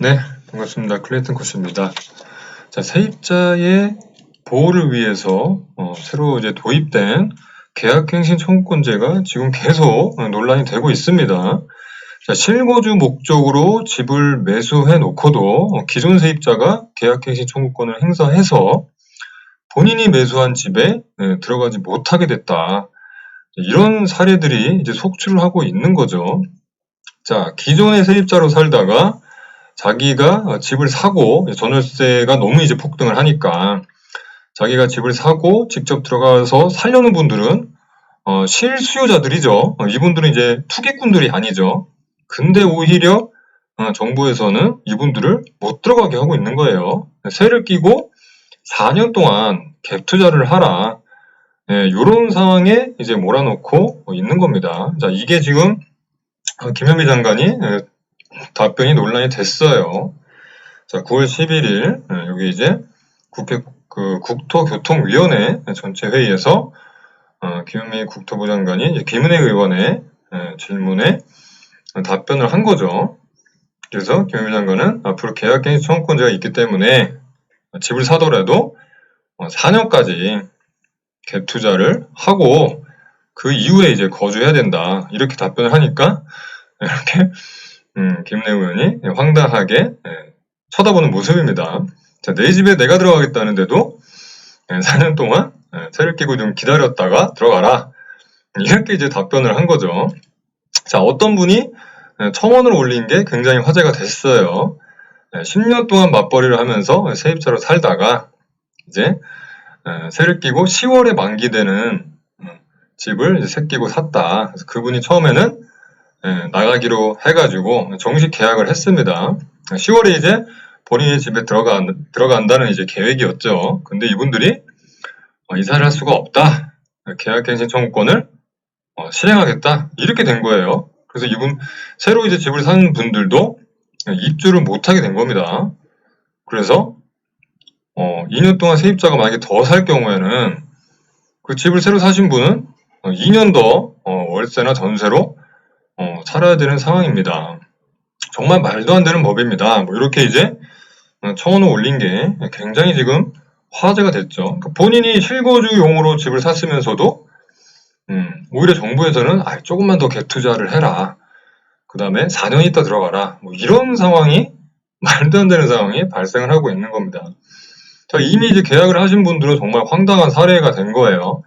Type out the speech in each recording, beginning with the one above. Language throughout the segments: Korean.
네, 반갑습니다. 클레이튼 코스입니다. 자, 세입자의 보호를 위해서 어, 새로 이제 도입된 계약갱신 청구권제가 지금 계속 어, 논란이 되고 있습니다. 자, 실거주 목적으로 집을 매수해 놓고도 어, 기존 세입자가 계약갱신 청구권을 행사해서 본인이 매수한 집에 예, 들어가지 못하게 됐다. 이런 사례들이 이제 속출을 하고 있는 거죠. 자, 기존의 세입자로 살다가 자기가 집을 사고 전월세가 너무 이제 폭등을 하니까 자기가 집을 사고 직접 들어가서 살려는 분들은 어, 실수요자들이죠. 어, 이분들은 이제 투기꾼들이 아니죠. 근데 오히려 어, 정부에서는 이분들을 못 들어가게 하고 있는 거예요. 세를 끼고 4년 동안 갭 투자를 하라. 예, 이런 상황에 이제 몰아놓고 있는 겁니다. 자, 이게 지금 어, 김현미 장관이 예, 답변이 논란이 됐어요. 자, 9월 11일 예, 여기 이제 국회 그 국토교통위원회 전체 회의에서 어, 김현미 국토부 장관이 김은혜 의원의 예, 질문에 답변을 한 거죠. 그래서 김현미 장관은 앞으로 계약갱신 청구권자가 있기 때문에 집을 사더라도 4년까지 어, 갭 투자를 하고 그 이후에 이제 거주해야 된다 이렇게 답변을 하니까 이렇게 음, 김내 의원이 황당하게 예, 쳐다보는 모습입니다. 자, 내 집에 내가 들어가겠다는데도 예, 4년 동안 예, 세를 끼고 좀 기다렸다가 들어가라. 이렇게 이제 답변을 한 거죠. 자, 어떤 분이 예, 첨언을 올린 게 굉장히 화제가 됐어요. 예, 10년 동안 맞벌이를 하면서 세입자로 살다가 이제 예, 세를 끼고 10월에 만기되는 음, 집을 이제 새 끼고 샀다. 그래서 그분이 처음에는 예, 나가기로 해가지고 정식 계약을 했습니다. 10월에 이제 본인의 집에 들어가, 들어간다는 이제 계획이었죠. 근데 이분들이 어, 이사를 할 수가 없다. 계약갱신 청구권을 어, 실행하겠다. 이렇게 된 거예요. 그래서 이분, 새로 이제 집을 산 분들도 입주를 못하게 된 겁니다. 그래서 어, 2년 동안 세입자가 만약에 더 살 경우에는 그 집을 새로 사신 분은 2년 더 어, 월세나 전세로 어, 살아야 되는 상황입니다. 정말 말도 안 되는 법입니다. 뭐 이렇게 이제 청원을 올린 게 굉장히 지금 화제가 됐죠. 그러니까 본인이 실거주용으로 집을 샀으면서도 음, 오히려 정부에서는 아, 조금만 더 갭투자를 해라. 그 다음에 4년 있다 들어가라. 뭐 이런 상황이 말도 안 되는 상황이 발생을 하고 있는 겁니다. 자, 이미 이제 계약을 하신 분들은 정말 황당한 사례가 된 거예요.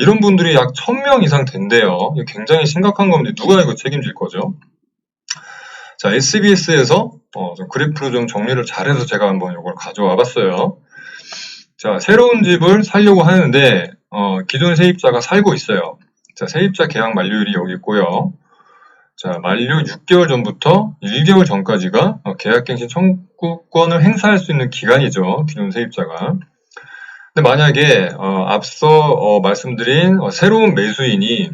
이런 분들이 약 1000명 이상 된대요. 굉장히 심각한 겁니다. 누가 이거 책임질 거죠? 자, SBS에서 어, 좀 그래프로 좀 정리를 잘해서 제가 한번 이걸 가져와 봤어요. 자, 새로운 집을 살려고 하는데 어, 기존 세입자가 살고 있어요. 자, 세입자 계약 만료일이 여기 있고요. 자, 만료 6개월 전부터 1개월 전까지가 어, 계약갱신 청구권을 행사할 수 있는 기간이죠. 기존 세입자가. 근데 만약에 어, 앞서 어, 말씀드린 어, 새로운 매수인이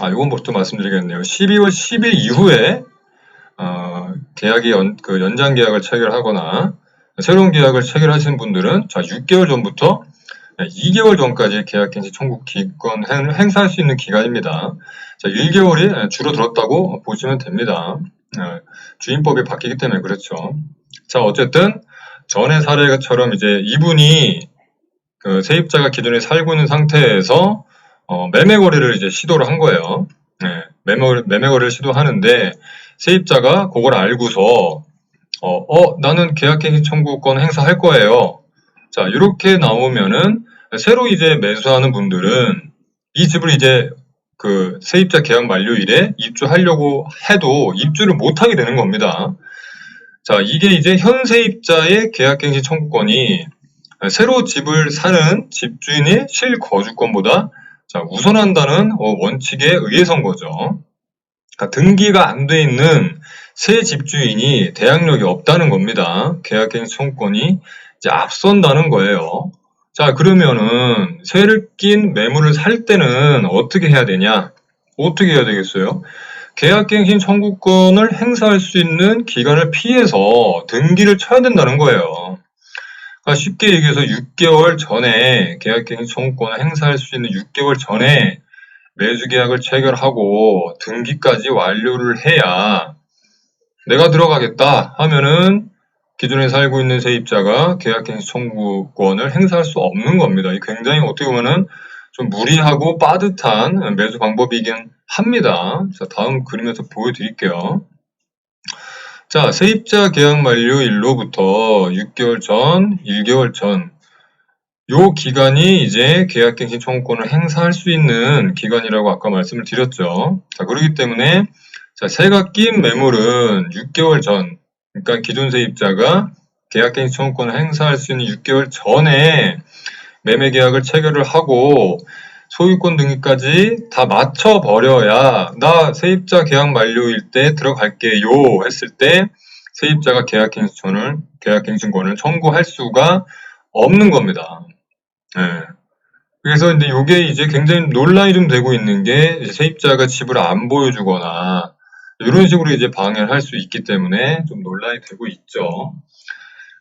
아 이건 뭐또 말씀드리겠네요. 12월 10일 이후에 어, 계약이 연, 그 연장 계약을 체결하거나 새로운 계약을 체결하신 분들은 자 6개월 전부터 2개월 전까지 계약 갱신 청구 기권 행 사할 수 있는 기간입니다. 자 1개월이 줄어들었다고 보시면 됩니다. 어, 주인법이 바뀌기 때문에 그렇죠. 자 어쨌든 전의 사례처럼 이제 이분이 그 세입자가 기존에 살고 있는 상태에서 어, 매매 거래를 이제 시도를 한 거예요. 네, 매매, 매매 거래를 시도하는데 세입자가 그걸 알고서 어, 어 나는 계약갱신 청구권 행사할 거예요. 자 이렇게 나오면은 새로 이제 매수하는 분들은 이 집을 이제 그 세입자 계약 만료일에 입주하려고 해도 입주를 못하게 되는 겁니다. 자 이게 이제 현 세입자의 계약갱신 청구권이 새로 집을 사는 집주인의 실거주권보다 우선한다는 어, 원칙에 의해서인 거죠. 그러니까 등기가 안 돼 있는 새 집주인이 대항력이 없다는 겁니다. 계약갱신 청구권이 이제 앞선다는 거예요. 자 그러면은 세를 낀 매물을 살 때는 어떻게 해야 되냐? 어떻게 해야 되겠어요? 계약갱신 청구권을 행사할 수 있는 기간을 피해서 등기를 쳐야 된다는 거예요. 그러니까 쉽게 얘기해서 6개월 전에 계약갱신 청구권을 행사할 수 있는 6개월 전에 매수 계약을 체결하고 등기까지 완료를 해야 내가 들어가겠다 하면은 기존에 살고 있는 세입자가 계약갱신 청구권을 행사할 수 없는 겁니다. 이 굉장히 어떻게 보면은 좀 무리하고 빠듯한 매수 방법이긴 합니다. 자, 다음 그림에서 보여드릴게요. 자, 세입자 계약 만료일로부터 6개월 전, 1개월 전, 요 기간이 이제 계약갱신 청구권을 행사할 수 있는 기간이라고 아까 말씀을 드렸죠. 자, 그렇기 때문에 자, 세가 낀 매물은 6개월 전, 그러니까 기존 세입자가 계약갱신 청구권을 행사할 수 있는 6개월 전에 매매 계약을 체결을 하고 소유권 등기까지 다 맞춰 버려야 나 세입자 계약 만료일 때 들어갈게요 했을 때 세입자가 계약갱신권을 계약갱신권을 청구할 수가 없는 겁니다. 예. 그래서 이제 이게 이제 굉장히 논란이 좀 되고 있는 게 세입자가 집을 안 보여주거나 이런 식으로 이제 방해를 할 수 있기 때문에 좀 논란이 되고 있죠.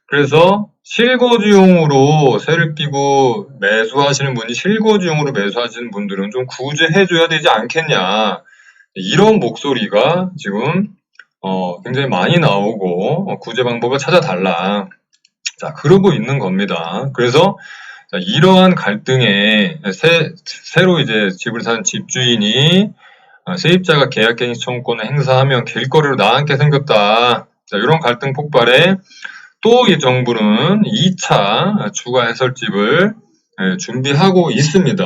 그래서 실거주용으로 세를 끼고 매수하시는 분이 실거주용으로 매수하시는 분들은 좀 구제해줘야 되지 않겠냐 이런 목소리가 지금 어, 굉장히 많이 나오고 어, 구제 방법을 찾아달라 자 그러고 있는 겁니다. 그래서 자, 이러한 갈등에 새, 새로 이제 집을 산 집주인이 어, 세입자가 계약갱신 청구권을 행사하면 길거리로 나앉게 생겼다. 자, 이런 갈등 폭발에 또이 정부는 2차 추가 해설집을 예, 준비하고 있습니다.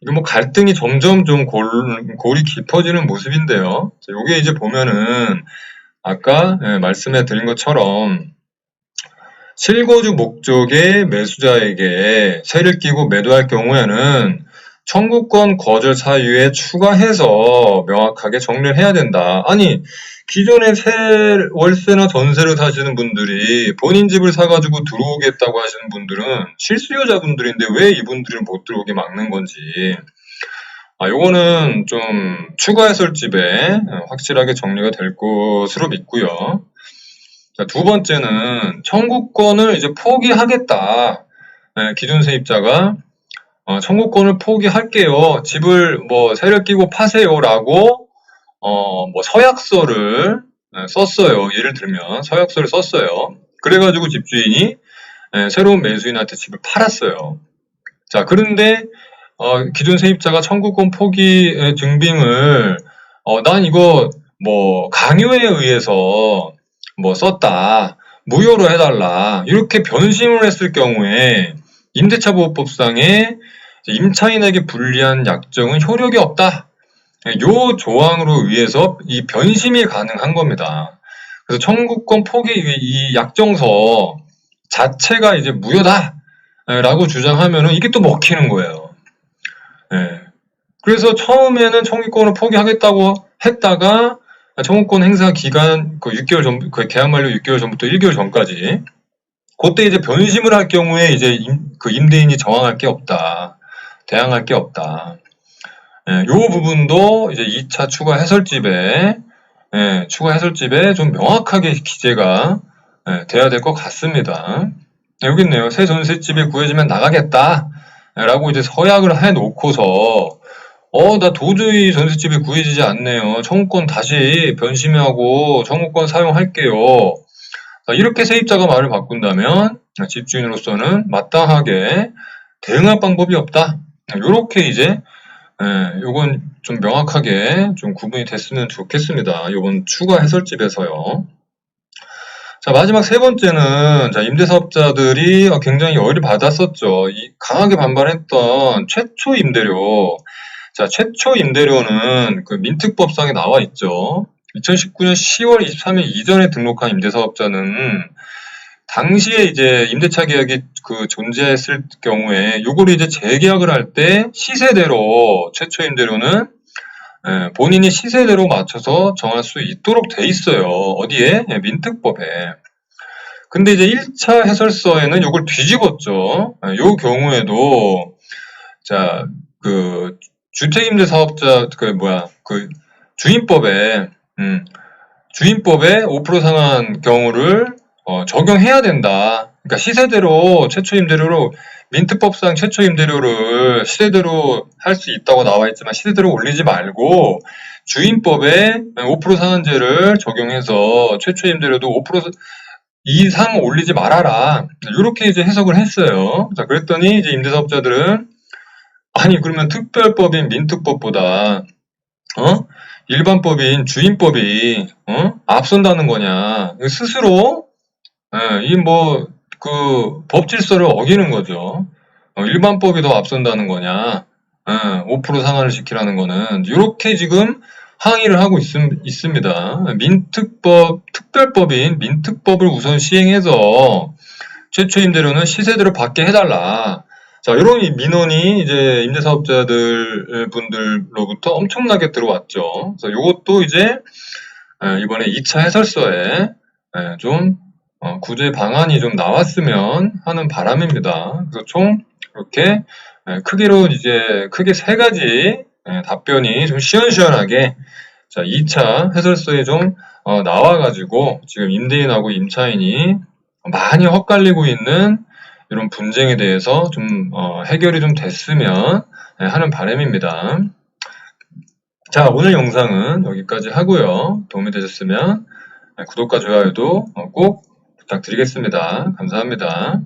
이거 뭐 갈등이 점점 좀 골, 골이 깊어지는 모습인데요. 자, 요게 이제 보면은 아까 예, 말씀해 드린 것처럼 실거주 목적의 매수자에게 세를 끼고 매도할 경우에는 청구권 거절 사유에 추가해서 명확하게 정리를 해야 된다. 아니, 기존에 세, 월세나 전세를 사시는 분들이 본인 집을 사가지고 들어오겠다고 하시는 분들은 실수요자분들인데 왜 이분들을 못 들어오게 막는 건지. 아, 요거는 좀 추가 해설집에 확실하게 정리가 될 것으로 믿고요. 자, 두 번째는 청구권을 이제 포기하겠다. 네, 기존 세입자가 어, 청구권을 포기할게요. 집을 뭐 세를 끼고 파세요라고 어, 뭐 서약서를 네, 썼어요. 예를 들면 서약서를 썼어요. 그래가지고 집주인이 네, 새로운 매수인한테 집을 팔았어요. 자, 그런데 어, 기존 세입자가 청구권 포기 증빙을 어, 난 이거 뭐 강요에 의해서 뭐 썼다. 무효로 해달라. 이렇게 변심을 했을 경우에 임대차 보호법상에 임차인에게 불리한 약정은 효력이 없다. 요 조항으로 의해서 이 변심이 가능한 겁니다. 그래서 청구권 포기 이 약정서 자체가 이제 무효다. 라고 주장하면은 이게 또 먹히는 거예요. 예. 그래서 처음에는 청구권을 포기하겠다고 했다가 청구권 행사 기간 그 6개월 전, 그 계약 만료 6개월 전부터 1개월 전까지 그때 이제 변심을 할 경우에 이제 임, 그 임대인이 정황할 게 없다. 대항할 게 없다. 예, 요 부분도 이제 2차 추가 해설집에 예, 추가 해설집에 좀 명확하게 기재가 예, 돼야 될 것 같습니다. 예, 여기 있네요. 새 전셋집에 구해지면 나가겠다. 라고 이제 서약을 해 놓고서 어, 나 도저히 전셋집에 구해지지 않네요. 청구권 다시 변심하고 청구권 사용할게요. 이렇게 세입자가 말을 바꾼다면 집주인으로서는 마땅하게 대응할 방법이 없다. 요렇게 이제 예, 요건 좀 명확하게 좀 구분이 됐으면 좋겠습니다. 요번 추가 해설집에서요. 자, 마지막 세 번째는, 자, 임대사업자들이 굉장히 열이 받았었죠. 이 강하게 반발했던 최초 임대료. 자, 최초 임대료는 그 민특법상에 나와 있죠. 2019년 10월 23일 이전에 등록한 임대사업자는 당시에 이제 임대차 계약이 그 존재했을 경우에 요거를 이제 재계약을 할 때 시세대로 최초 임대료는 예, 본인이 시세대로 맞춰서 정할 수 있도록 돼 있어요. 어디에? 예, 민특법에. 근데 이제 1차 해설서에는 요걸 뒤집었죠. 예, 요 경우에도 자, 그 주택임대 사업자 그 뭐야? 그 주임법에 음, 주임법에 5% 상한 경우를 어, 적용해야 된다. 그러니까 시세대로 최초 임대료로 민트법상 최초 임대료를 시세대로 할 수 있다고 나와 있지만 시세대로 올리지 말고 주임법에 5% 상한제를 적용해서 최초 임대료도 5% 이상 올리지 말아라. 이렇게 이제 해석을 했어요. 자, 그랬더니 이제 임대사업자들은 아니 그러면 특별법인 민특법보다 어? 일반 법인 주임법이 어? 앞선다는 거냐? 스스로 예, 이뭐 그 법질서를 어기는 거죠. 어, 일반법이 더 앞선다는 거냐? 예, 5% 상한을 시키라는 거는 이렇게 지금 항의를 하고 있, 습니다 민특법 특별법인 민특법을 우선 시행해서 최초 임대료는 시세대로 받게 해달라. 자, 이런 이 민원이 이제 임대사업자들 분들로부터 엄청나게 들어왔죠. 그래서 이것도 이제 에, 이번에 2차 해설서에 에, 좀 어, 구제 방안이 좀 나왔으면 하는 바람입니다. 그래서 총 이렇게 에, 크기로 이제 크게 세 가지 에, 답변이 좀 시원시원하게 자 2차 해설서에 좀 어, 나와가지고 지금 임대인하고 임차인이 많이 헛갈리고 있는 이런 분쟁에 대해서 좀 어, 해결이 좀 됐으면 네, 하는 바람입니다. 자 오늘 영상은 여기까지 하고요. 도움이 되셨으면 네, 구독과 좋아요도 어, 꼭 부탁드리겠습니다. 감사합니다.